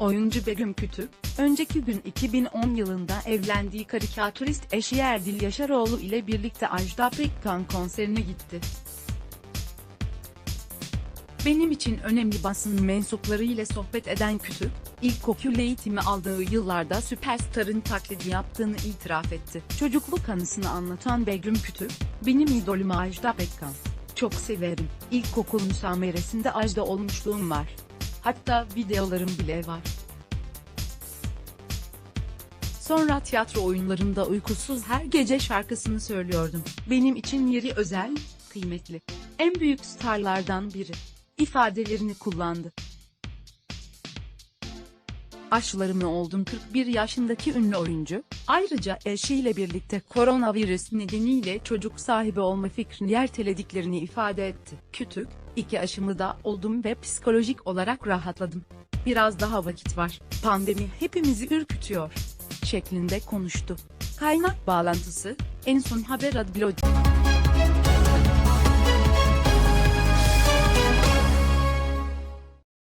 Oyuncu Begüm Kütük, önceki gün 2010 yılında evlendiği karikatürist eşi Erdil Yaşaroğlu ile birlikte Ajda Pekkan konserine gitti. Benim için önemli basın mensupları ile sohbet eden Kütük, ilkokul eğitimi aldığı yıllarda süperstarın taklidi yaptığını itiraf etti. Çocukluk anısını anlatan Begüm Kütük, benim idolüm Ajda Pekkan. Çok severim. İlkokul müsameresinde Ajda olmuşluğum var. Hatta videolarım bile var. Sonra tiyatro oyunlarında uykusuz her gece şarkısını söylüyordum. Benim için yeri özel, kıymetli. En büyük starlardan biri. ifadelerini kullandı. Aşılarımı oldum 41 yaşındaki ünlü oyuncu, ayrıca eşiyle birlikte koronavirüs nedeniyle çocuk sahibi olma fikrini ertelediklerini ifade etti. Kütük, iki aşımı da oldum ve psikolojik olarak rahatladım. Biraz daha vakit var, pandemi hepimizi ürkütüyor, şeklinde konuştu. Kaynak bağlantısı, en son haber adblog.